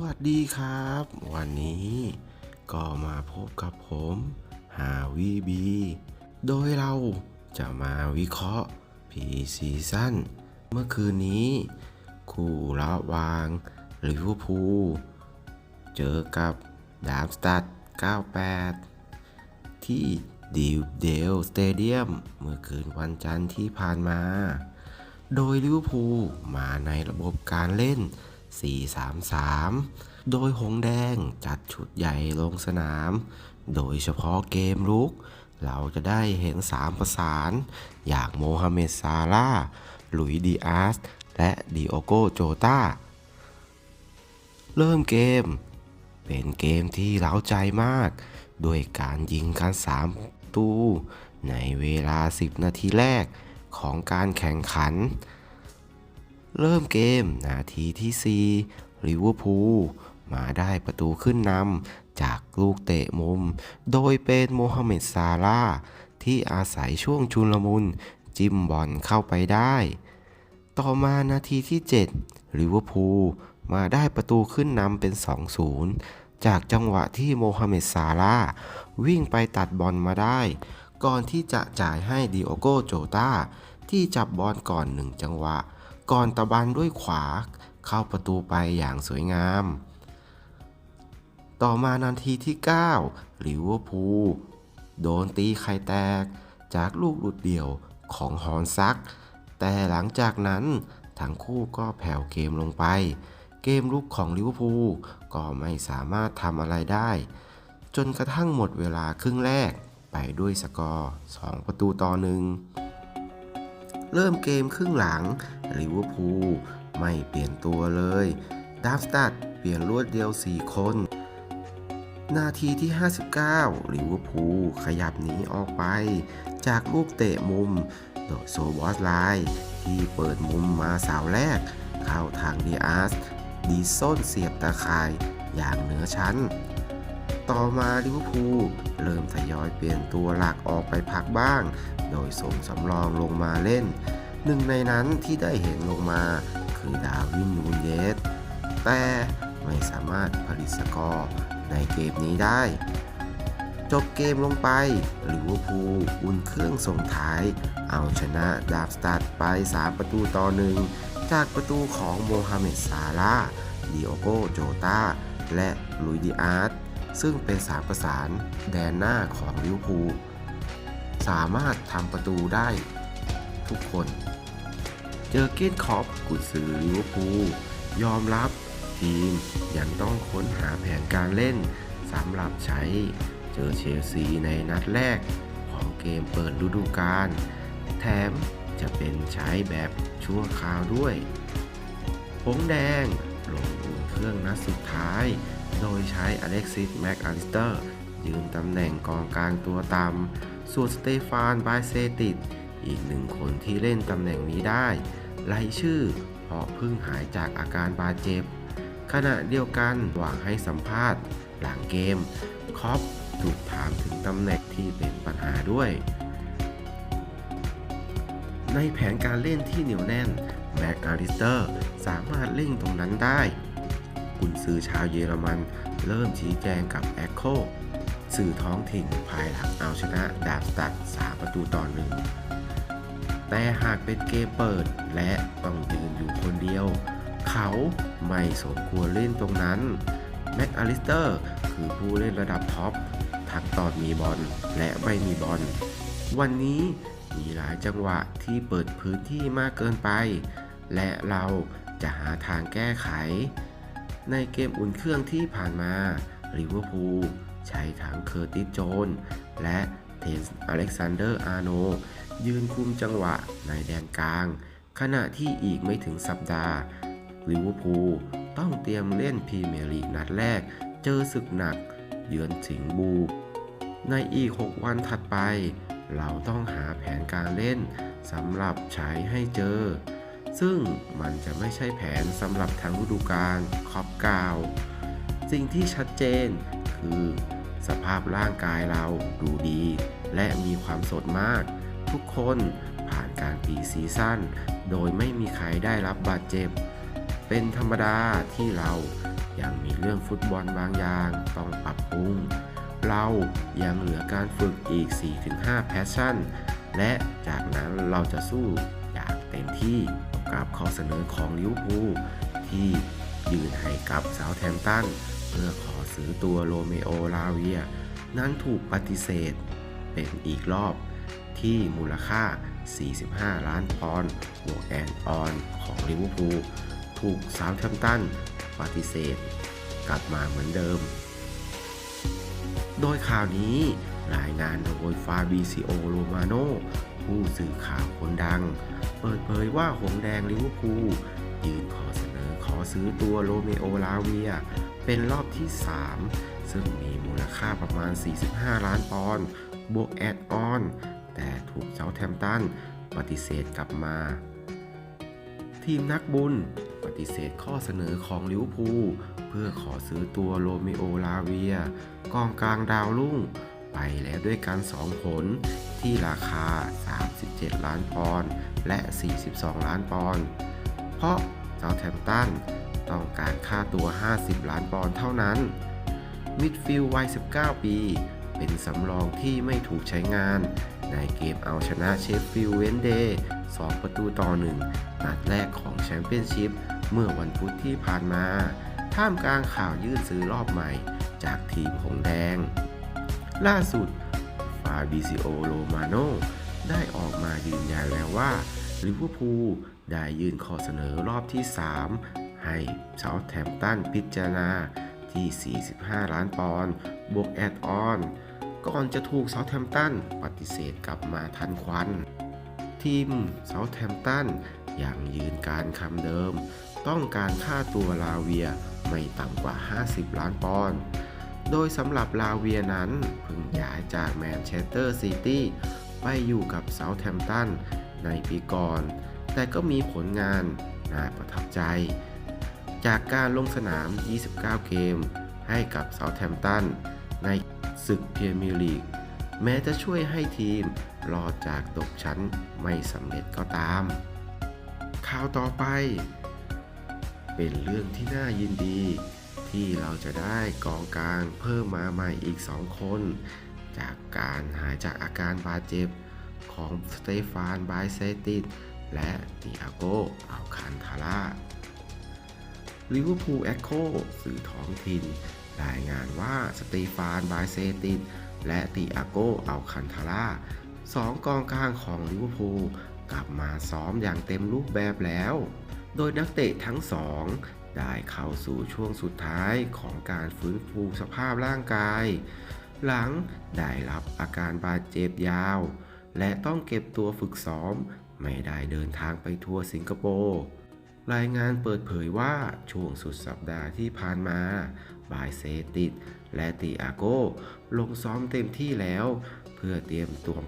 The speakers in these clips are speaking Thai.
วัสดีครับ วันนี้ก็มาพบกับผมหาวีบี โดยเราจะมาวิเคราะห์พีซีซั่นเมื่อคืนนี้ คู่ระวางลิเวอร์พูลเจอกับดามสตัด 98 ที่ดิวเดลสเตเดียมเมื่อคืนวันจันทร์ที่ผ่านมา โดยลิเวอร์พูลมาในระบบการเล่น 4-3-3 โดยหงแดงจัดชุดใหญ่ลงสนาม โดยเฉพาะเกมลุก เราจะได้เห็น 3 ประสาน อย่างโมฮัมเหม็ดซาลาห์ลุยดีอาส และดิโอโกโจตาเริ่มเกม เป็นเกมที่เร้าใจมาก ด้วยการยิงกัน 3 ตูในเวลา 10 นาทีแรกของการแข่งขัน เริ่มเกมนาทีที่4ลิเวอร์พูลมาได้ประตูขึ้นนำจากลูกเตะมุม โดยเป็นโมฮัมเหม็ดซาลาที่อาศัยช่วงชุลมุนจิ้มบอลเข้าไปได้ ต่อมานาทีที่7ลิเวอร์พูลมาได้ประตูขึ้นนำเป็น 2-0 จากจังหวะที่โมฮัมเหม็ดซาลาวิ่งไปตัดบอลมาได้ ก่อนที่จะจ่ายให้ดิโอโกโจตาที่จับบอลก่อนหนึ่งจังหวะ ก่อนตะบันด้วยขวาเข้าประตูไปอย่างสวยงาม ต่อมานาทีที่9ลิเวอร์พูลโดนตีไข่แตกจากลูกหลุดเดี่ยวของฮอนซัก แต่หลังจากนั้นทั้งคู่ก็แผ่วเกมลงไป เกมลุกของลิเวอร์พูลก็ไม่สามารถทำอะไรได้ จนกระทั่งหมดเวลาครึ่งแรกไปด้วยสกอร์ 2 ประตูต่อหนึ่ง เริ่มเกมครึ่งหลังลิเวอร์พูลไม่เปลี่ยนตัวเลยดาร์ฟสตัดเปลี่ยนรวดเดียว 4 คน นาทีที่ 59ลิเวอร์พูลขยับหนีออกไป จากลูกเตะมุมโดยโซบอสไลน์ที่เปิดมุมมาเสาวแรก เข้าทางดีอาร์สดีส้นเสียบตาข่ายอย่างเหนือชั้น ต่อมาลิเวอร์พูลเริ่มทยอยเปลี่ยนตัวหลักออกไปพักบ้าง โดยส่งสำรองลงมาเล่น หนึ่งในนั้นที่ได้เห็นลงมาคือดาวินนูนเยสแต่ไม่สามารถผลิตสกอร์ในเกมนี้ได้ จบเกมลงไปลิเวอร์พูลอุ่นเครื่องส่งท้าย เอาชนะดาบสตัดไป 3 ประตูต่อหนึ่งจากประตูของโมฮัมเหม็ดซาลาดิโอโกโจตาและลุยดิอาร์ต ซึ่งเป็นสามประสานแดนหน้าของลิเวอร์พูลสามารถทำประตูได้ทุกคน เจอเกนคอปกุนซือลิเวอร์พูลยอมรับทีมยังต้องค้นหาแผนการเล่นสำหรับใช้เจอเชลซีในนัดแรกของเกมเปิดฤดูกาลแถมจะเป็นใช้แบบชั่วคราวด้วยผงแดงลงอุ่นเครื่องนัดสุดท้าย โดยใช้อเล็กซิสแม็กอลิสเตอร์ยืนตำแหน่งกองกลางตัวต่ำส่วนสเตฟานบายเซติดอีกหนึ่งคนที่เล่นตำแหน่งนี้ได้ไล่ชื่อเพราะเพิ่งหายจากอาการบาดเจ็บ ขณะเดียวกันหวังให้สัมภาษณ์ หลังเกม คอปถูกถามถึงตำแหน่งที่เป็นปัญหาด้วย ในแผนการเล่นที่เหนียวแน่นแม็กอาริสเตอร์สามารถเล่งตรงนั้นได้ กุนซือชาวเยอรมัน เริ่มชี้แจงกับแอคโคสื่อท้องถิ่นภายหลังเอาชนะดาบสตัด3ประตูต่อหนึ่งแต่หากเป็นเกมเปิดและต้องยืนอยู่คนเดียว เขาไม่สมควรเล่นตรงนั้น แม็กอลิสเตอร์คือผู้เล่นระดับท็อปทั้งตอนมีบอลและไม่มีบอล วันนี้มีหลายจังหวะที่เปิดพื้นที่มากเกินไป และเราจะหาทางแก้ไข ในเกมอุ่นเครื่องที่ผ่านมาลิเวอร์พูลใช้ทั้งเคอร์ติสโจน และเทนส์อเล็กซานเดอร์อาร์โน ยืนคุมจังหวะในแดนกลาง ขณะที่อีกไม่ถึงสัปดาห์ลิเวอร์พูลต้องเตรียมเล่นพรีเมียร์ลีกนัดแรก เจอศึกหนัก เยือนสิงห์บู ในอีก 6 วันถัดไป เราต้องหาแผนการเล่นสำหรับใช้ให้เจอ ซึ่งมันจะไม่ใช่แผนสำหรับทั้งฤดูกาลครอบกาว สิ่งที่ชัดเจนคือ สภาพร่างกายเราดูดี และมีความสดมาก ทุกคนผ่านการปีซีซั่นโดยไม่มีใครได้รับบาดเจ็บ เป็นธรรมดาที่เรายังมีเรื่องฟุตบอลบางอย่างต้องปรับปรุง เรายังเหลือการฝึกอีก 4-5 แพชชั่น และจากนั้นเราจะสู้อย่างเต็มที่ กับข้อเสนอของลิเวอร์พูลที่ยื่นให้กับเซาแทมตันเพื่อขอซื้อตัวโรเมโอลาเวีย นั้นถูกปฏิเสธ เป็นอีกรอบที่มูลค่า 45 ล้านปอนด์บวกแอนออนของลิเวอร์พูลถูกเซาแทมตันปฏิเสธ กลับมาเหมือนเดิม โดยข่าวนี้รายงานโดยฟาบิซิโอ โรมาโน ผู้สื่อข่าวคนดัง เปิดเผยว่าหงแดงลิเวอร์พูลยื่นขอเสนอขอซื้อตัวโรเมโอลาเวีย เป็นรอบที่ 3 ซึ่งมีมูลค่าประมาณ 45 ล้านปอนด์บวกแอดออน แต่ถูกเซาแทมตันปฏิเสธกลับมา ทีมนักบุญปฏิเสธข้อเสนอของลิเวอร์พูลเพื่อขอซื้อตัวโรเมโอลาเวียกองกลางดาวรุ่ง ไปแล้วด้วยกัน 2 ผลที่ราคา 37 ล้านปอนด์และ 42 ล้านปอนด์เพราะเซาแทมตันต้องการค่าตัว 50 ล้านปอนด์เท่านั้น มิดฟิลด์วัย 19 ปี เป็นสำรองที่ไม่ถูกใช้งาน ในเกมเอาชนะเชฟฟิลด์เวนเดย์2ประตูต่อ 1 นัดแรกของแชมเปี้ยนชิพเมื่อวันพุธที่ผ่านมา ท่ามกลางข่าวยื่นซื้อรอบใหม่จากทีมหงแดง ล่าสุด ฟาบิซิโอโรมาโนได้ออกมายืนยันแล้วว่าลิเวอร์พูลได้ยื่นข้อเสนอรอบที่ 3 ให้เซาแทมป์ตันพิจารณาที่ 45 ล้านปอนด์บวกแอดออน ก่อนจะถูกเซาแทมป์ตันปฏิเสธกลับมาทันควัน ทีมเซาแทมป์ตันยังยืนการคำเดิม ต้องการค่าตัวลาเวียไม่ต่ำกว่า 50 ล้านปอนด์ โดยสำหรับลาเวียนั้นเพิ่งย้ายจากแมนเชสเตอร์ซิตี้ไปอยู่กับเซาท์แทมป์ตันในปีก่อน แต่ก็มีผลงานน่าประทับใจ จากการลงสนาม 29 เกม ให้กับเซาท์แทมป์ตันในศึกพรีเมียร์ลีก แม้จะช่วยให้ทีมรอดจากตกชั้นไม่สำเร็จก็ตาม ข่าวต่อไป เป็นเรื่องที่น่ายินดี ที่เราจะได้กองกลางเพิ่มมาใหม่อีก 2 คน จากการหายจากอาการบาดเจ็บของสเตฟานไบเซติสและติอาโกอัลคันทาร่าลิเวอร์พูลแอคโคสื่อท้องถิ่น รายงานว่าสเตฟานไบเซติสและติอาโกอัลคันทาร่าสองกองกลางของลิเวอร์พูลกลับมาซ้อมอย่างเต็มรูปแบบแล้ว โดยนักเตะทั้งสอง ได้เข้าสู่ช่วงสุดท้ายของการฟื้นฟูสภาพร่างกาย หลังได้รับอาการบาดเจ็บยาว และต้องเก็บตัวฝึกซ้อม ไม่ได้เดินทางไปทัวร์สิงคโปร์รายงานเปิดเผยว่าช่วงสุดสัปดาห์ที่ผ่านมา บายเซติดและติอาโกลงซ้อมเต็มที่แล้ว เพื่อเตรียมตัว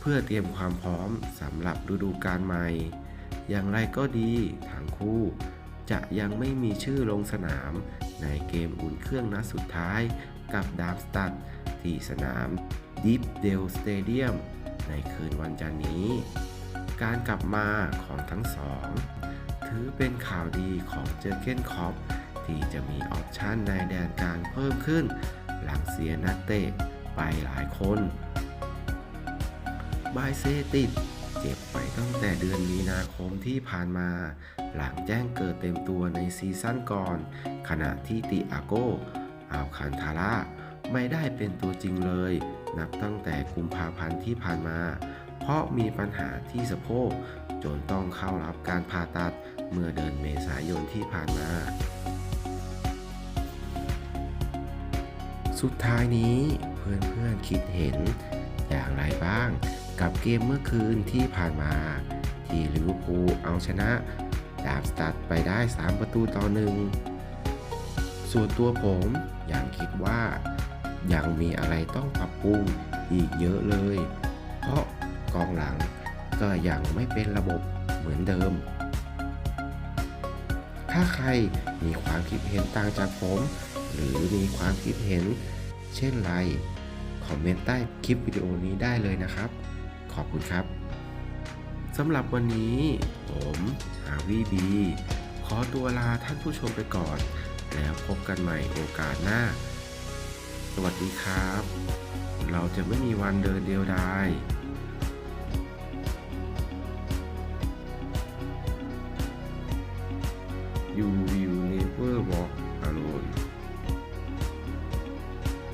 เพื่อเตรียมความพร้อมสำหรับฤดูกาลใหม่ อย่างไรก็ดีทั้งคู่ จะยังไม่มีชื่อลงสนาม ในเกมอุ่นเครื่องนัดสุดท้ายกับดาร์มสตัดที่สนามดิฟเดลสเตเดียมในคืนวันจันทร์นี้ การกลับมาของทั้งสอง ถือเป็นข่าวดีของเจอเก้นคอปที่จะมีออปชันในแดนกลางเพิ่มขึ้น หลังเสียนักเตะไปหลายคนบายเซติด ตั้งแต่เดือนมีนาคมที่ผ่านมา หลังแจ้งเกิดเต็มตัวในซีซั่นก่อน ขณะที่ติอาโกอัลคันทาร่าไม่ได้เป็นตัวจริงเลย นับตั้งแต่กุมภาพันธ์ที่ผ่านมา เพราะมีปัญหาที่สะโพกจนต้องเข้ารับการผ่าตัดเมื่อเดือนเมษายนที่ผ่านมา สุดท้ายนี้เพื่อนๆคิดเห็นอย่างไรบ้าง กับเกมเมื่อคืนที่ผ่านมา ที่ลิเวอร์พูลเอาชนะดาร์มสตัดไปได้ 3 ประตูต่อหนึ่งส่วนตัวผมยังคิดว่ายังมีอะไรต้องปรับปรุงอีกเยอะเลย เพราะกองหลังก็ยังไม่เป็นระบบเหมือนเดิม ถ้าใครมีความคิดเห็นต่างจากผม หรือมีความคิดเห็นเช่นไร คอมเมนต์ใต้คลิปวิดีโอนี้ได้เลยนะครับ ขอบคุณครับสำหรับวันนี้ ผมฮาวิบีขขอตัวลาท่านผู้ชมไปก่อน แล้วพบกันใหม่โอกาสหน้า สวัสดีครับ เราจะไม่มีวันเดินเดียวดายอยู่